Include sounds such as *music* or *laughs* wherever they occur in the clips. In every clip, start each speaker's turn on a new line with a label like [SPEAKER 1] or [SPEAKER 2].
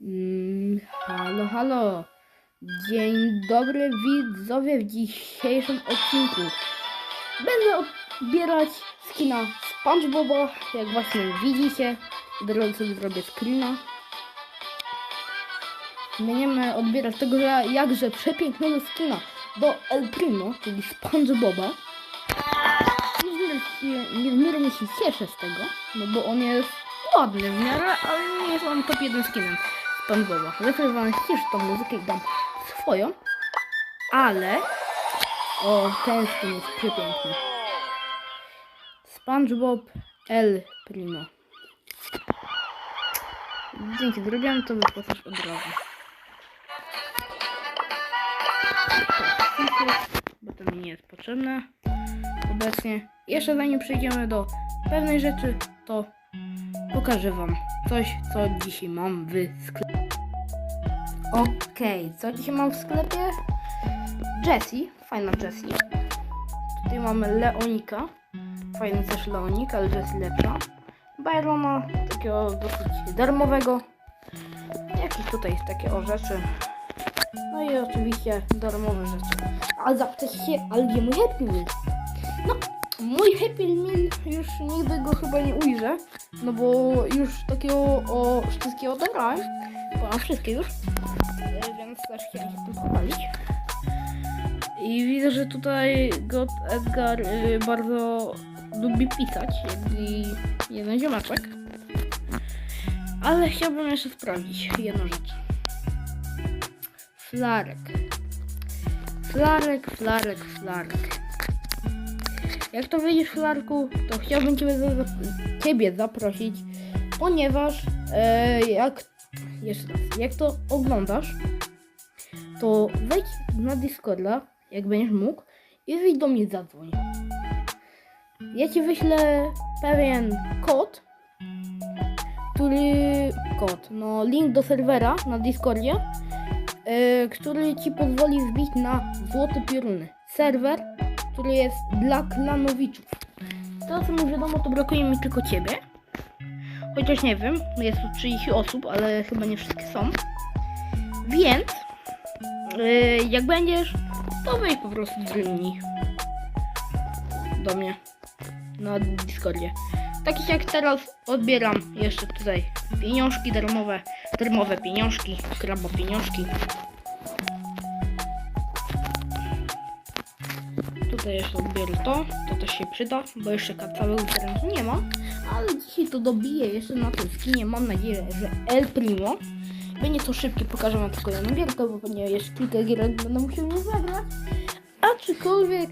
[SPEAKER 1] Mm, halo, halo. Dzień dobry widzowie w dzisiejszym odcinku. Będę odbierać skina SpongeBoba, jak właśnie widzicie. Drodzy sobie zrobię screena. Będziemy odbierać tego że jakże przepięknego skina do El Primo, czyli SpongeBoba. Niezmiernie się, niezmiernie się cieszę z tego, no bo on jest ładny w miarę, ale nie jest on top 1 skinem SpongeBoba. Zresztą ścisz tą muzykę i dam swoją, ale o, ten skin jest przepiękny. SpongeBob El Primo. Dzięki, zrobiłem to wyposaż od razu. Bo to mi nie jest potrzebne obecnie. Jeszcze zanim przejdziemy do pewnej rzeczy, to pokażę Wam coś, co dzisiaj mam w sklepie. Okej, co dzisiaj mam w sklepie? Jessie, fajna Jessie. Tutaj mamy Leonika. Fajny też Leonik, ale Jessie lepsza. Byrona, takiego dosyć darmowego. Jakieś tutaj takie o rzeczy. No i oczywiście darmowe rzeczy. A ale gdzie mój Happy Meal? No, mój Happy Meal już nigdy go chyba nie ujrzę. No bo już takiego o wszystkiego odebrałem. Bo wszystkie już. Więc też chciałem się tym pochwalić. I widzę, że tutaj God Edgar y, bardzo lubi pisać, i jeden ziomaczek. Ale chciałbym jeszcze sprawdzić jedną rzecz. Flarek. Flarek, flarek, flarek. Jak to widzisz, Flarku, to chciałbym ciebie, za, ciebie zaprosić, ponieważ e, jak jeszcze raz, jak to oglądasz, to wejdź na Discorda, jak będziesz mógł, i wyjdź do mnie zadzwoń. Ja ci wyślę pewien kod, który kod, no link do serwera na Discordzie, e, który ci pozwoli wbić na złote pioruny. Serwer, który jest dla klanowiczów. Tego co mi wiadomo, to brakuje mi tylko ciebie. Chociaż nie wiem, jest tu 30 osób, ale chyba nie wszystkie są. Więc yy, jak będziesz, to wejdź po prostu drgnij do mnie na Discordzie. Takich jak teraz odbieram jeszcze tutaj pieniążki darmowe, darmowe pieniążki, krabo pieniążki. Tutaj jeszcze odbiorę to, to też się przyda, bo jeszcze całego terenu nie ma, ale dzisiaj to dobiję jeszcze na tym skinie, mam nadzieję, że El Primo. Będzie to szybkie, pokażę wam tylko jedną gierkę, bo pewnie jeszcze kilka gierek będę musiał nie zagrać. Aczkolwiek,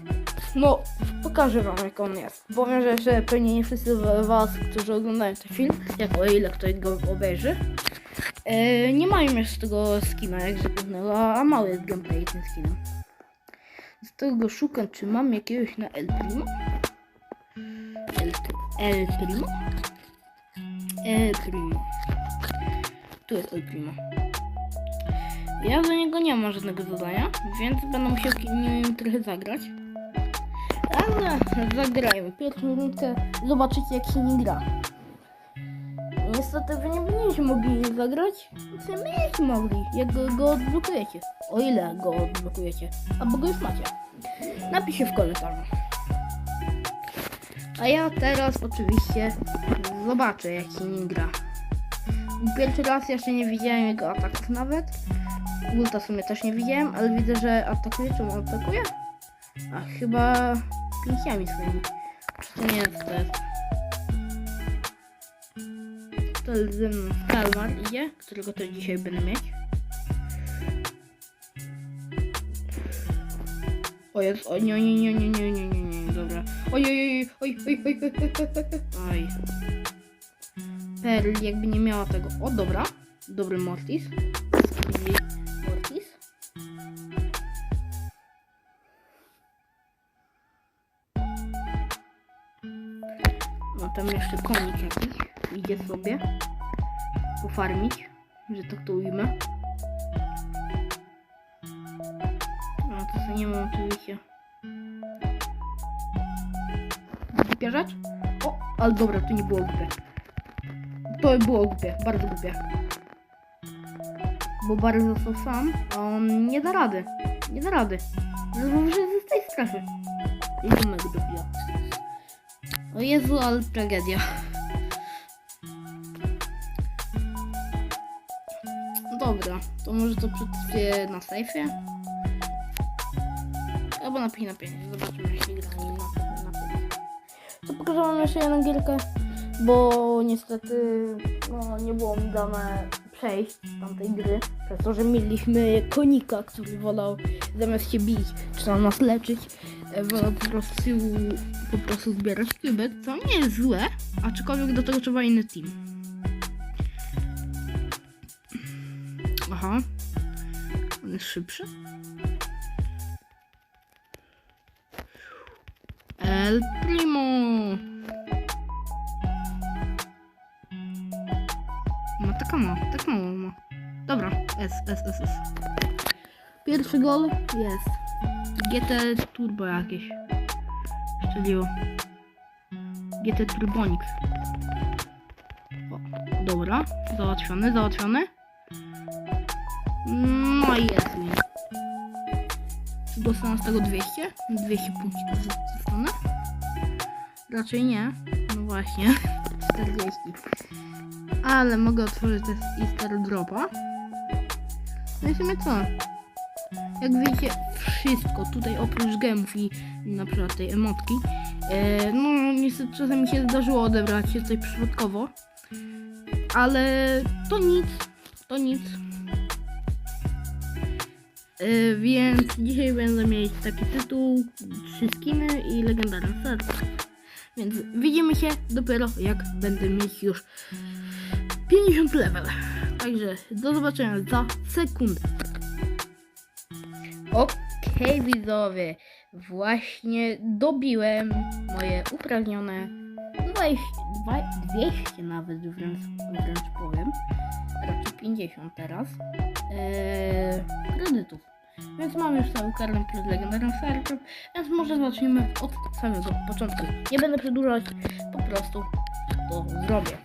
[SPEAKER 1] no, pokażę wam jak on jest. Powiem, że jeszcze pewnie nie wszyscy was, którzy oglądają ten film, jak o ile ktoś go obejrzy, e, nie mają jeszcze tego skina, jakże pewnego, a, a mały jest gameplay tym skinem. Z tego szukam, czy mam jakiegoś na El Primo. El, El Primo? El Primo. Tu jest El Primo. Ja do niego nie mam żadnego zadania, więc będę musiał nim trochę zagrać. Ale zagrajmy pierwszą rundkę, zobaczycie jak się nie gra. Niestety wy nie będziecie mogli zagrać, wy będziecie mogli, jak go, odblokujecie. O ile go odblokujecie, albo go już macie. Napiszcie w komentarzu. A ja teraz oczywiście zobaczę jak nim gra. Pierwszy raz jeszcze nie widziałem jego ataków nawet. Ulta w sumie też nie widziałem, ale widzę, że atakuje. Czemu atakuje? A chyba pięściami swoimi. Czy to nie jest to jest? Ze Kalmar idzie, którego też dzisiaj będę mieć. O jest, o nie, nie, nie, nie, nie, nie, nie, nie, dobra. Oj, oj, oj, oj, oj, oj, oj, oj, oj. Perl jakby nie miała tego. O, dobra. Dobry Mortis. Mortis. No tam jeszcze konik jakiś. Idzie sobie. Pofarmić. Że tak to ujmę. No to sobie nie mam oczywiście. Głupia? O, ale dobra, to nie było głupie. To było głupie, bardzo głupie. bo Barry został sam, a on nie da rady. Nie da rady. Wyszedł z tej strefy. I Tomek dobija. O Jezu, ale tragedia. Dobra, to może to przetrwie na sejfie? Albo na 5 na 5. Zobaczymy, jeśli gra nim na, na 5. To pokażę wam jeszcze jedną gierkę, bo niestety no, nie było mi dane przejść tamtej gry, przez to, że mieliśmy konika, który wolał zamiast się bić, czy tam nas leczyć, e, wolał po prostu, po prostu zbierać kubek, co nie jest złe, aczkolwiek do tego trzeba inny team. Aha. On jest szybszy? El Primo! Ma taka ma, tak mało ma. Dobra, S, S, S, S. Pierwszy gol jest. GT Turbo jakieś. Szczeliło. GT Turbonix. O, dobra, załatwiony, załatwiony. No i jest mi. Dostanę z tego 200? 200 punktów dostanę? Raczej nie. No właśnie. *laughs* 40. Ale mogę otworzyć też Easter Dropa. No i sumie co? Jak widzicie, wszystko tutaj oprócz gemów i na przykład tej emotki. E, no niestety czasem mi się zdarzyło odebrać się tutaj przypadkowo. Ale to nic. To nic. E, więc dzisiaj będę mieć taki tytuł, trzy skiny i legendarny set. Więc widzimy się dopiero jak będę mieć już 50 level. Także do zobaczenia za sekundę. Okej widzowie, właśnie dobiłem moje uprawnione 20, dwa- 200 nawet wręcz, wręcz powiem. Raczej 50 teraz. Eee, kredytów. Więc mam już cały karnet plus legendarną serce, więc może zacznijmy od samego początku. Nie będę przedłużać, po prostu to zrobię.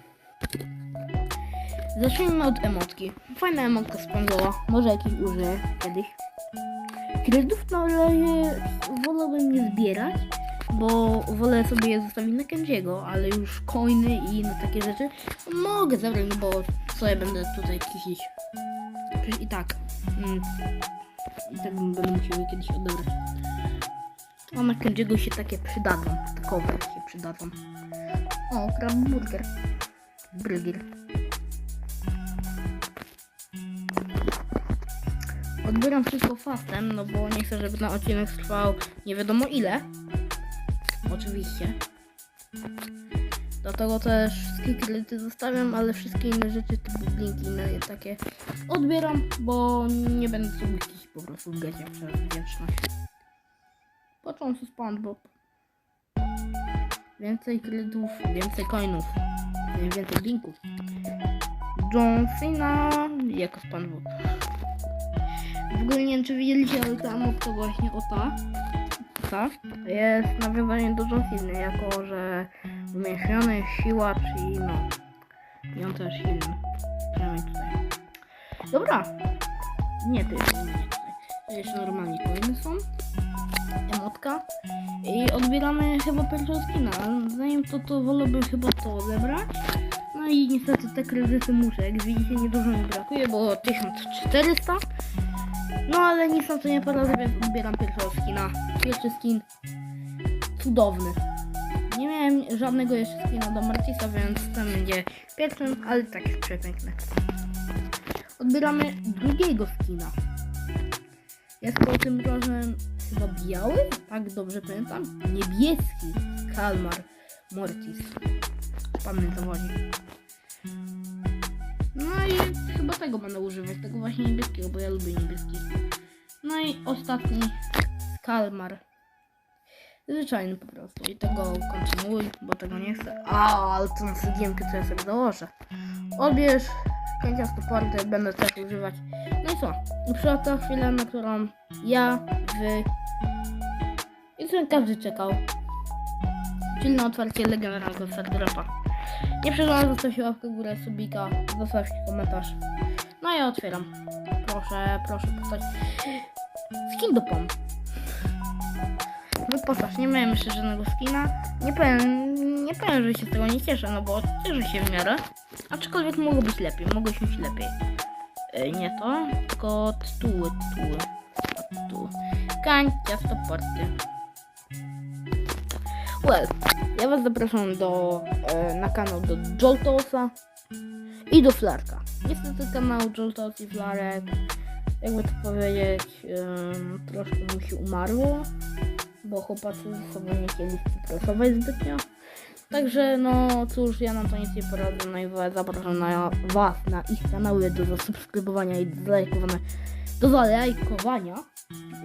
[SPEAKER 1] Zacznijmy od emotki. Fajna emotka spędzała, może jakiś użyję kiedyś. Kredytów na razie wolałbym nie zbierać, bo wolę sobie je zostawić na Kenjiego, ale już coiny i inne takie rzeczy mogę zabrać, no bo co ja będę tutaj kisić. Przecież i tak. Mm, I tak będę musiał je kiedyś odebrać. A na Kenjiego się takie przydadzą. Takowe się przydadzą. O, krab burger. Burger. Odbieram wszystko fastem, no bo nie chcę, żeby ten odcinek trwał nie wiadomo ile. Oczywiście. Dlatego też wszystkie kredyty zostawiam, ale wszystkie inne rzeczy typu blinki inne takie odbieram, bo nie będę sobie jakiś po prostu w przez wdzięczność. Począwszy SpongeBob. Więcej kredytów, więcej coinów, więcej blinków. John Cena jako SpongeBob. W ogóle nie wiem czy widzieliście, ale ta mopka właśnie o ta, ta jest nawiązaniem do John Cena, jako że umieszczony siła, czyli no on też silny. Przynajmniej tutaj. Dobra. Nie, to jest nie tutaj. Jeszcze normalnie kolejne są. Emotka. I odbieramy chyba pierwszego skina. Zanim to, to wolałbym chyba to odebrać. No i niestety te kredyty muszę. Jak widzicie, niedużo mi brakuje, bo 1400. No ale nic na to nie poradzę, więc odbieram pierwszego skina. Pierwszy skin cudowny. Nie miałem żadnego jeszcze skina do Martisa, więc ten będzie pierwszym, ale tak jest przepiękny. Odbieramy drugiego skina. Jest to tym razem chyba biały? Tak dobrze pamiętam? Niebieski Kalmar Mortis. Pamiętam chodzi. No i chyba tego będę używać, tego właśnie niebieskiego, bo ja lubię niebieski. No i ostatni Kalmar. Zwyczajny po prostu. I tego kontynuuj, bo tego nie chcę. A, ale to na sygiemkę to ja sobie dołożę. Odbierz kędziastą portę, będę też używać. No i co? I przyszła ta chwila, na którą ja, wy i co każdy czekał. Czyli na otwarcie legendarnego serdrapa. Nie przegrałem, zostawcie łapkę w górę, subika, zostawcie komentarz. No ja otwieram. Proszę, proszę postać. Skin do pom. Wyposaż, nie miałem jeszcze żadnego skina. Nie powiem, nie powiem, że się z tego nie cieszę, no bo cieszę się w miarę. Aczkolwiek mogło być lepiej, mogło się być lepiej. E, nie to, tylko tytuły, tytuły. Tytuły. Kancia, stoporty. Well, ja was zapraszam do, e, na kanał do Joltosa i do Flarka. Niestety kanał Joltos i Flarek, jakby to powiedzieć, em, troszkę mu się umarło, bo chłopacy ze sobą nie chcieli współpracować zbytnio. Także no cóż, ja na to nic nie poradzę, no i zapraszam na was, na ich kanały do zasubskrybowania i do zalajkowania, do zalajkowania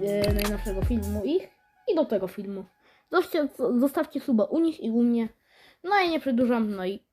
[SPEAKER 1] e, najnowszego filmu ich i do tego filmu. Zostawcie, zostawcie suba u nich i u mnie. No i nie przedłużam, no i